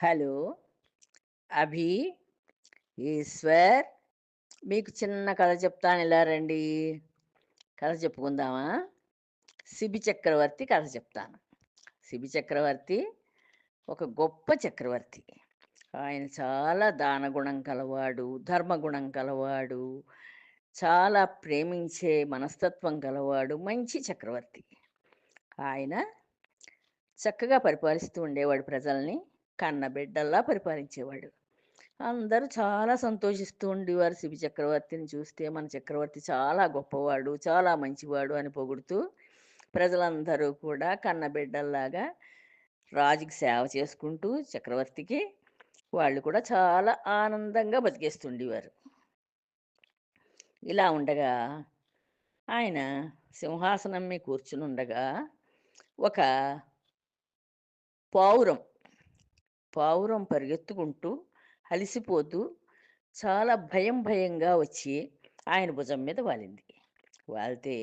Hello! అభి, ఈశ్వర్ మీకు చిన్న కథ చెప్తాను ఇలా రండి. కథ చెప్పుకుందామా? 'శిబి చక్రవర్తి' కథ చెప్తాను. 'శిబి చక్రవర్తి' ఒక గొప్ప చక్రవర్తి. ఆయన చాలా దానగుణం కలవాడు, ధర్మగుణం కలవాడు, చాలా ప్రేమించే మనస్తత్వం గలవాడు, మంచి చక్రవర్తి. ఆయన చక్కగా పరిపాలిస్తూ ఉండేవాడు ప్రజల్ని. కన్నబిడ్డల్లా పరిపాలించేవాడు. అందరూ చాలా సంతోషిస్తూ ఉండేవారు శివ చక్రవర్తిని చూస్తే. మన చక్రవర్తి చాలా గొప్పవాడు, చాలా మంచివాడు అని పొగుడుతూ ప్రజలందరూ కూడా కన్నబిడ్డల్లాగా రాజుకి సేవ చేసుకుంటూ చక్రవర్తికి వాళ్ళు కూడా చాలా ఆనందంగా బతికేస్తుండేవారు. ఇలా ఉండగా ఆయన సింహాసనం మీద కూర్చునుండగా ఒక పావురం, పావురం పరిగెత్తుకుంటూ అలిసిపోతూ చాలా భయం భయంగా వచ్చి ఆయన భుజం మీద వాలింది. వాలితే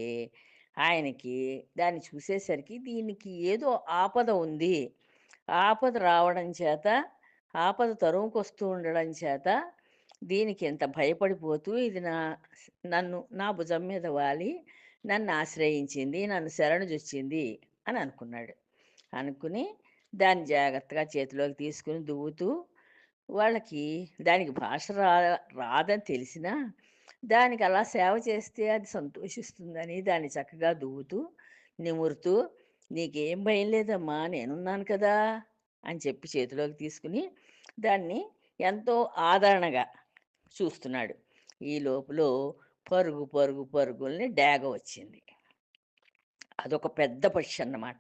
ఆయనకి దాన్ని చూసేసరికి దీనికి ఏదో ఆపద ఉంది. ఆపద రావడం చేత, ఆపద తరుముకొస్తూ ఉండడం చేత దీనికి ఎంత భయపడిపోతూ ఇది నా నన్ను నా భుజం మీద వాలి నన్ను ఆశ్రయించింది, నన్ను శరణు చొచ్చింది అని అనుకున్నాడు. అనుకుని దాన్ని జాగ్రత్తగా చేతిలోకి తీసుకొని దువ్వుతూ వాళ్ళకి దానికి భాష రా రాదని తెలిసినా దానికి అలా సేవ చేస్తే అది సంతోషిస్తుందని దాన్ని చక్కగా దువ్వుతూ, నిమురుతూ "నీకేం భయం లేదమ్మా నేనున్నాను కదా!" అని చెప్పి చేతిలోకి తీసుకుని దాన్ని ఎంతో ఆదరణగా చూస్తున్నాడు. ఈ లోపల పరుగు పరుగు పరుగుల్ని డాగ వచ్చింది. అదొక పెద్ద పక్షి అన్నమాట.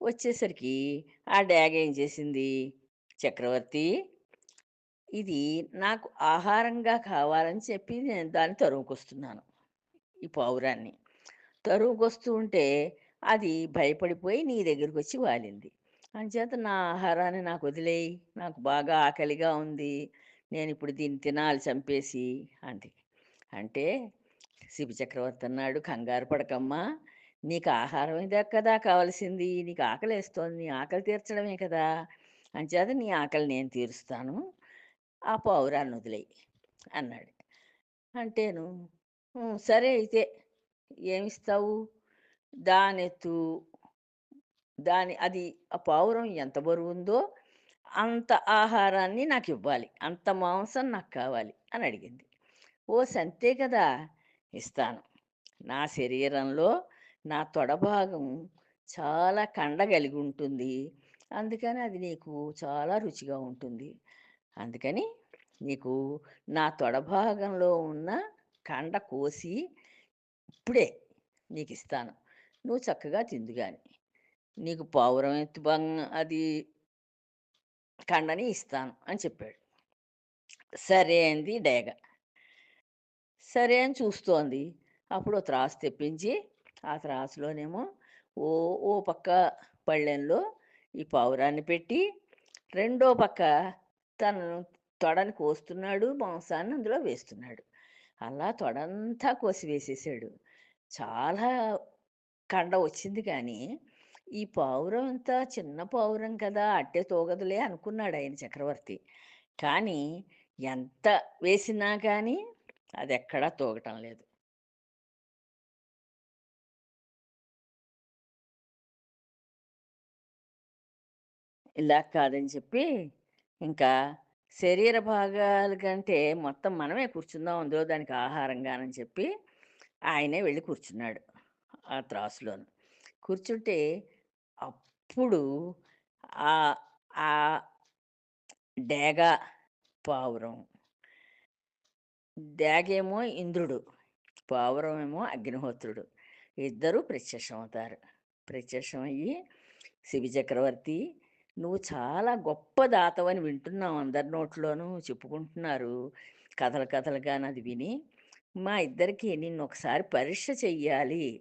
వచ్చేసరికి ఆ డాగ్ ఏం చేసింది, "చక్రవర్తి ఇది నాకు ఆహారంగా కావాలని చెప్పి నేను దాన్ని తరుముకొస్తున్నాను. ఈ పావురాన్ని. తరుముకొస్తూ ఉంటే అది భయపడిపోయి నీ దగ్గరికి వచ్చి వాలింది. అంచేత నా ఆహారాన్ని నాకు వదిలేయి. నాకు బాగా ఆకలిగా ఉంది. నేను ఇప్పుడు దీన్ని తినాలి చంపేసి" అంది. అంటే శివ చక్రవర్తి అన్నాడు, "కంగారు పడకమ్మా! నీకు ఆహారమే కదా కావాల్సింది. నీకు ఆకలేస్తోంది. నీ ఆకలి తీర్చడమే కదా! అంచేత నీ ఆకలి నేను తీరుస్తాను. ఆ పావురాన్ని వదిలేయి" అన్నాడు. అంటేను సరే అయితే ఏమిస్తావు?" దానెత్తు దాని అది ఆ పావురం ఎంత బరువు ఉందో అంత ఆహారాన్ని నాకు ఇవ్వాలి అంత మాంసం నాకు కావాలి అని అడిగింది. ఓ సంతే కదా! ఇస్తాను. నా శరీరంలో నా తొడభాగం చాలా కండ కలిగి ఉంటుంది. అందుకని అది నీకు చాలా రుచిగా ఉంటుంది. అందుకని నీకు నా తొడభాగంలో ఉన్న కండ కోసి ఇప్పుడే నీకు ఇస్తాను నువ్వు చక్కగా తిందుగాని. నీకు పావురం ఎత్తు అది కండని ఇస్తాను" అని చెప్పాడు. సరే అంది డేగ. సరే అని చూస్తోంది. అప్పుడు త్రాసు తెప్పించి ఆ త్రాసులోనేమో ఓ ఓ పక్క పళ్ళెంలో ఈ పావురాన్ని పెట్టి, రెండో పక్క తనను తొడని కోస్తున్నాడు. మాంసాన్ని అందులో వేస్తున్నాడు. అలా తొడంతా కోసి వేసేసాడు. చాలా కండ వచ్చింది కానీ, ఈ పావురం అంతా చిన్న పావురం కదా! అట్టే తూగదులే అనుకున్నాడాయన చక్రవర్తి. కానీ ఎంత వేసినా కానీ అది ఎక్కడా తూగటం లేదు. ఇలా కాదని చెప్పి ఇంకా శరీర భాగాల కంటే మొత్తం మనమే కూర్చుందాం అందులో దానికి ఆహారంగానని చెప్పి ఆయనే వెళ్ళి కూర్చున్నాడు ఆ త్రాసులోను. కూర్చుంటే అప్పుడు ఆ ఆ డేగ పావురం డేగేమో ఇంద్రుడు, పావురం ఏమో అగ్నిహోత్రుడు. ఇద్దరూ ప్రత్యక్షమవుతారు. ప్రత్యక్షమయ్యి "శిబి చక్రవర్తి నువ్వు చాలా గొప్ప దాతవని వింటున్నాం అందరి నోట్లోనూ చెప్పుకుంటున్నారు. కథలు కథలుగా అది విని. మా ఇద్దరికి నిన్ను ఒకసారి పరీక్ష చెయ్యాలి.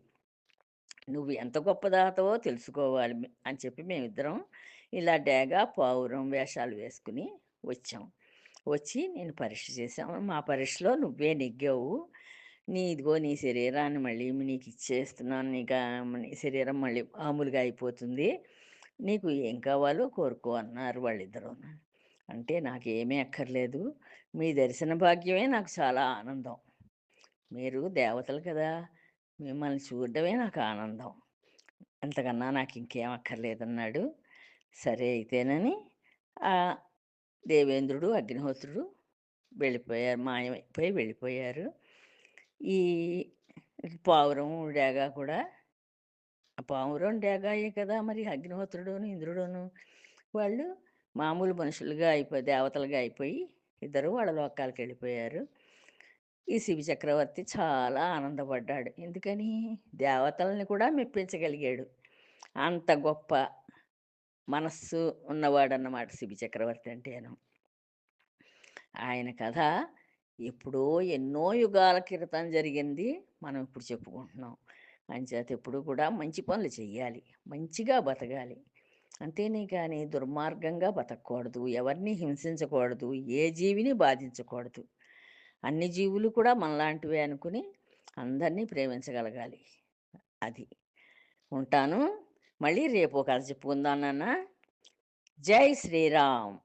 నువ్వు ఎంత గొప్ప దాతవో తెలుసుకోవాలి అని చెప్పి మేమిద్దరం ఇలా డేగా పావురం వేషాలు వేసుకుని వచ్చాం. వచ్చి నేను పరీక్ష చేశాం. మా పరీక్షలో నువ్వే నెగ్గావు. నీ ఇదిగో నీ శరీరాన్ని మళ్ళీ నీకు ఇచ్చేస్తున్నాను నీ శరీరం మళ్ళీ మామూలుగా అయిపోతుంది. నీకు ఏం కావాలో కోరుకో అన్నారు వాళ్ళిద్దరూ అంటే నాకు ఏమీ అక్కర్లేదు. మీ దర్శన భాగ్యమే నాకు చాలా ఆనందం. మీరు దేవతలు కదా మిమ్మల్ని చూడడమే నాకు ఆనందం. అంతకన్నా నాకు ఇంకేం అక్కర్లేదన్నాడు. సరే అయితేనని ఆ దేవేంద్రుడు అగ్నిహోత్రుడు వెళ్ళిపోయారు మాయమైపోయి వెళ్ళిపోయారు. ఈ పావురం డేగా కూడా పాము రెండు డేగాయే కదా మరి అగ్నిహోత్రుడును ఇంద్రుడును. వాళ్ళు మామూలు మనుషులుగా అయిపోయి దేవతలుగా అయిపోయి ఇద్దరు వాళ్ళ లోకాలకు వెళ్ళిపోయారు. ఈ శివ చక్రవర్తి చాలా ఆనందపడ్డాడు. ఎందుకని? దేవతల్ని కూడా మెప్పించగలిగాడు. అంత గొప్ప మనస్సు ఉన్నవాడన్నమాట శివ చక్రవర్తి అంటేను. ఆయన కథ ఎప్పుడో ఎన్నో యుగాల క్రితం జరిగింది. మనం ఇప్పుడు చెప్పుకుంటున్నాం. అంచేత ఎప్పుడు కూడా మంచి పనులు చేయాలి మంచిగా బతకాలి. అంతేనే కానీ దుర్మార్గంగా బతకూడదు ఎవరిని హింసించకూడదు. ఏ జీవిని బాధించకూడదు. అన్ని జీవులు కూడా మనలాంటివే అనుకుని అందరినీ ప్రేమించగలగాలి. అది. ఉంటాను. మళ్ళీ రేపు ఒక కథ చెప్పుకుందాం నాన్న. జై శ్రీరామ్.